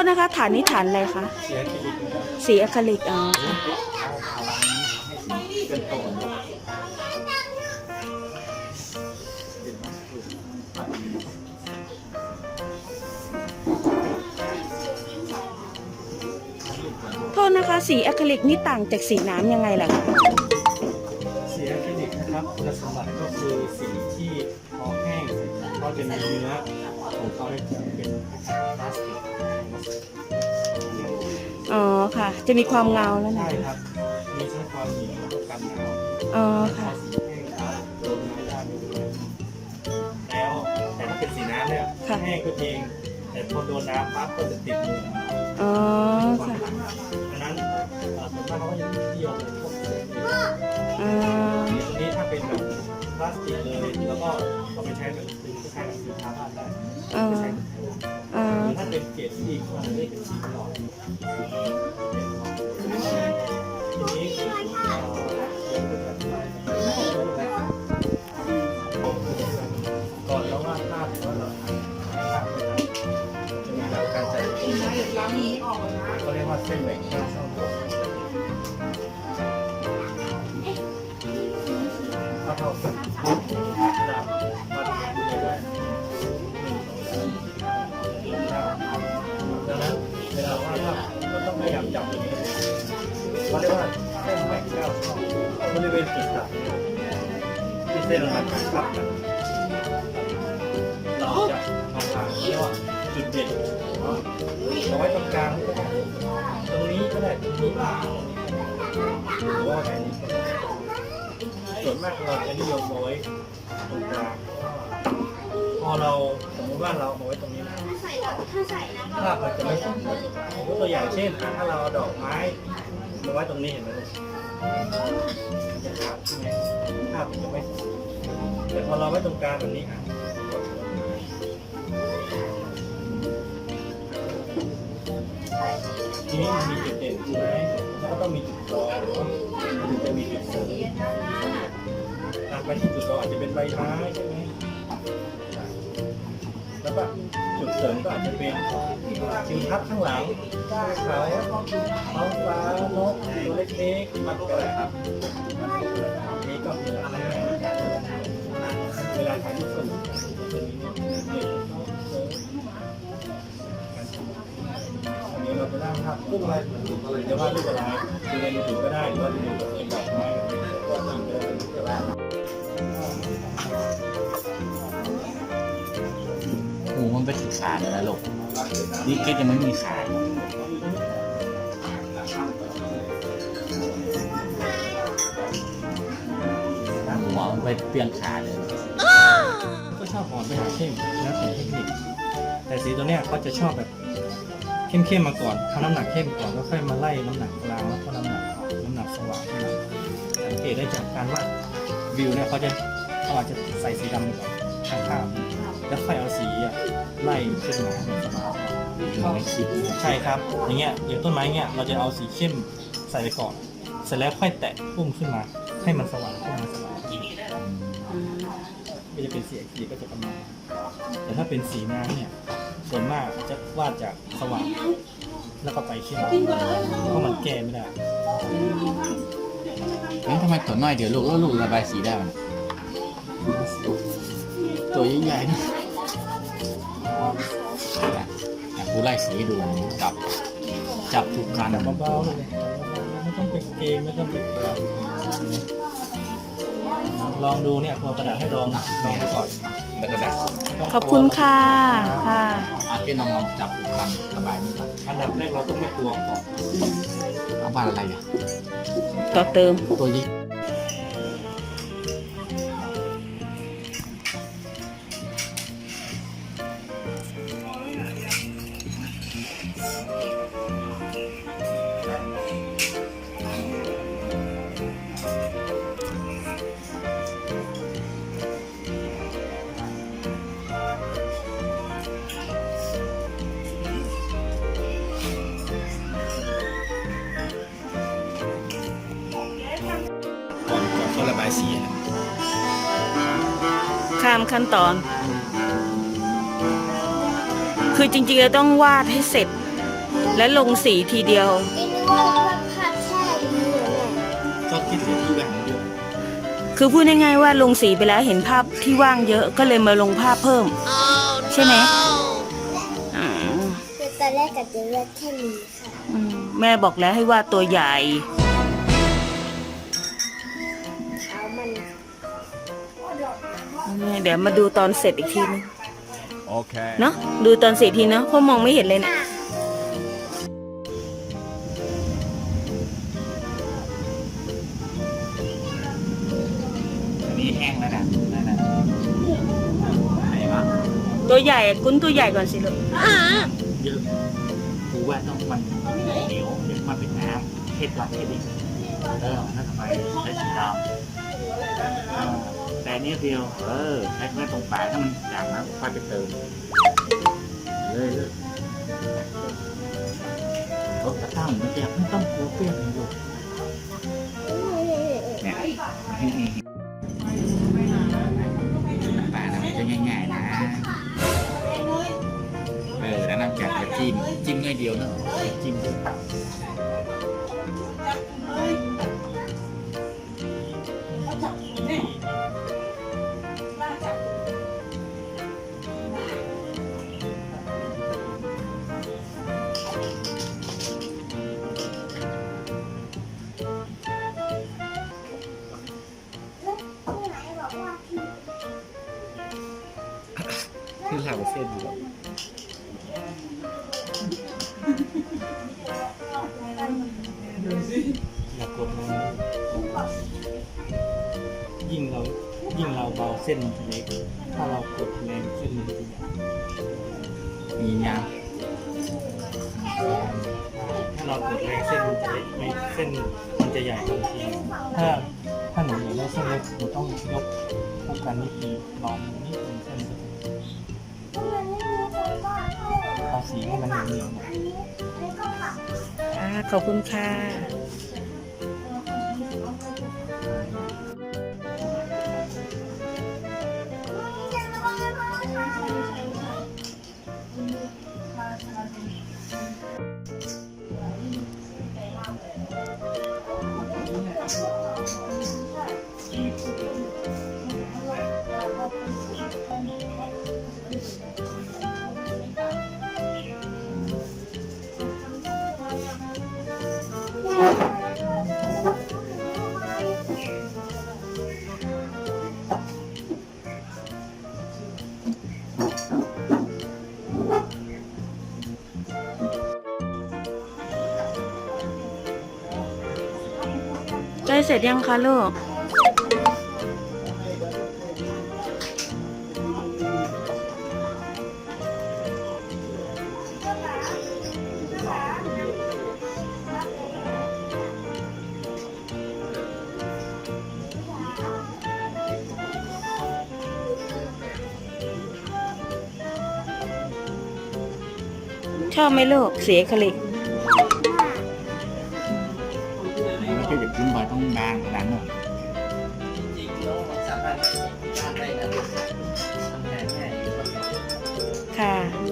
ษนะคะฐานนี้ฐานอะไรคะเสียชีวิตนะครับสีอะคริลิกอ๋อค่ะเป็นโตนโทษนะคะสีอะคริลิกนี่ต่างจากสีน้ำยังไงล่ะคะเสียคลินิกนะครับคุณสมบัติก็คือสีที่พอแห้งก็จะมีเนื้อของเขาเนี่ยจะเป็นพลาสติก อ๋อค่ะ จะมีความเงาแล้วนะใช่ครับ มีทั้งความเหนียวแล้วก็กันหนาวอ๋อพอค่ะ สีแห้งครับโดนน้ำได้ไม่เป็นไรแล้วแต่ถ้าเป็นสีน้ำเนี่ยค่ะ แห้งก็จริงแต่พอโดนน้ำปั๊บก็จะติดมืออ๋อ เท่ากันเราวัดดูได้หนึ่งสองสามดังนั้นเวลาว่าก็ต้องพยายามจับตรงนี้เขาเรียกว่าเส้นแบ่งเก้าช่องบริเวณจุดตัดที่เส้นมันตัดกันเราจะเอามาเรียกว่าจุดเด่นเอาไว้ตรงกลางก็ได้ตรงนี้ก็ได้ตรงนี้หรือว่าแค่นี้ก็ได้ ส่วนมากเราจะนิยมเอาไว้ตรงกลางพอเราสมมติว่าเราเอาไว้ตรงนี้นะภาพมันจะไม่สมบูรณ์ยกตัวอย่างเช่นอะถ้าเราเอาดอกไม้มาไว้ตรงนี้เห็นไหมลูกมันจะขาดใช่ไหมภาพมันจะไม่สมบูรณ์แต่พอเราไว้ตรงกลางแบบนี้อะทีนี้มันมีจุดเด่นใช่ไหมแล้วก็ต้องมีจุดรองมันถึงจะมีจุดเสริม อะไปที่จุดรองอาจจะเป็นใบไม้ใช่ไหมแล้วก็จุดเสริมก็อาจจะเป็นทิวทัศน์ข้างหลังเขาท้องฟ้านกตัวเล็กๆมันก็อะไรครับนี่ก็คืออะไรเวลาถ่ายรูปสนุกจะมีเด็กเขาเสริมอันนี้เรจะได้ภาพรูปอะไรจะวาดรูปอะไรดูในมือถือก็ได้หรือว่าดูในดอกไม้ก็ทำได้ก็ได้ หมูมันไปถึงขาเลยนะลูกนี่เก็ยังไม่มีขาหมูมันไปเปลี่ยนขาเลย ก็ชอบอ่อนไปหาเข้มแล้วแต่เทคนิคแต่สีตัวเนี้ยเขาจะชอบแบบเข้มๆมาก่อนทำน้ำหนักเข้มก่อนแล้วค่อยมาไล่น้ำหนักกลางแล้วก็น้ำหนักน้ำหนักสว่างขึ้นมาสังเกตได้จากการว่าวิวเนี่ยเขาจะ เขาอาจจะใส่สีดำก่อนข้างภาพแล้วค่อยเอาสีอะไล่ขึ้นมาให้มันสว่างมันไม่คิดใช่ครับ อย่างเงี้ยอย่างต้นไม้เงี้ยเราจะเอาสีเข้มใส่ไปก่อน เสร็จแล้วค่อยแตะพุ่มขึ้นมา ให้มันสว่างขึ้นมาสว่างอืมก็จะเป็นสีอะคริลิกก็จะประมาณนั้นแต่ถ้าเป็นสีน้ำเนี่ยส่วนมากจะวาดจากสว่างแล้วก็ไปเข้มเพราะมันแก้ไม่ได้เฮ้ยทำไมตัวน้อยเดี๋ยวลูกแล้วลูกระบายสีได้มัน ตัวใหญ่ๆนะอยากกูไล่สีให้ดูจับ จับทุกคันเบาๆเลยไม่ต้องไปเกงไม่ต้องไปกลับลองดูเนี่ยพอกระดาษให้ลองลองดูก่อนแล้วก็ดัดขอบคุณค่ะค่ะอาพี่น้องลองจับทุกคันระบายนี่ครับอันดับแรกเราต้องไม่กลัวก่อนเอาบ้านอะไรอะต่อเติมตัวยิ่ามขั้นตอน คือจริงๆเราต้องวาดให้เสร็จ และลงสีทีเดียวกินว่าภาพแช่ดีเหรอเนี่ยก็คิดถึงที่แบ่งเยอะคือพูดง่ายๆว่าลงสีไปแล้วเห็นภาพที่ว่างเยอะก็เลยมาลงภาพเพิ่ม ใช่ไหมอ่าคือตอนแรกกับจะเลือกแค่นี้ค่ะ อืมแม่บอกแล้วให้วาดตัวใหญ่ เดี๋ยวมาดูตอนเสร็จอีกทีนึง Okay. เนาะดูตอนเสร็จทีเนาะเพราะมองไม่เห็นเลยเนะอันนี้แห้งแล้วนะนั่นนะไหนวะตัวใหญ่กุ้นตัวใหญ่ก่อนสิลูกเยอะกูว่าต้องมันเหนียวเดี๋ยวมันเป็นน้ำเทศก่อนเทศอีกเออถ้าทำไมใช้สีดำอ่า แต่นี้เดียว เออใช้แค่ตรงปลายถ้ามันจางนะค่อยไปเติมเลยเลยรถกระตั้งมันจะไม่ต้องกลัวเปรี้ยวเลยลูกเนี่ยปลานะมันจะง่ายๆนะ เออแล้วน้ำแกงจะจิ้มจิ้มง่ายเดียวเนอะจิ้ม คือหลาเส้นอยู่อย่ากดมันยิ่งเรายิ่งเราเบาเส้นมันจะเล็กถ้าเรากดแรงเส้นมันจะใหญ่มียางถ้าเรากดแรงเส้นมันจะเล็กไม่เส้นมันจะใหญ่ทันทีถ้าถ้าหนูอยากได้เส้นเล็กหนูต้องยกคู่กันนิดนึงลองนิดนึงเส้น สีให้มันเหนียวๆหน่อยอ่าขอบคุณค่ะ เสร็จยังคะลูก ชอบไหมลูกเสีอะคลิก ด็กขึ้นบอยต้องบางดันหน่อยค่ะ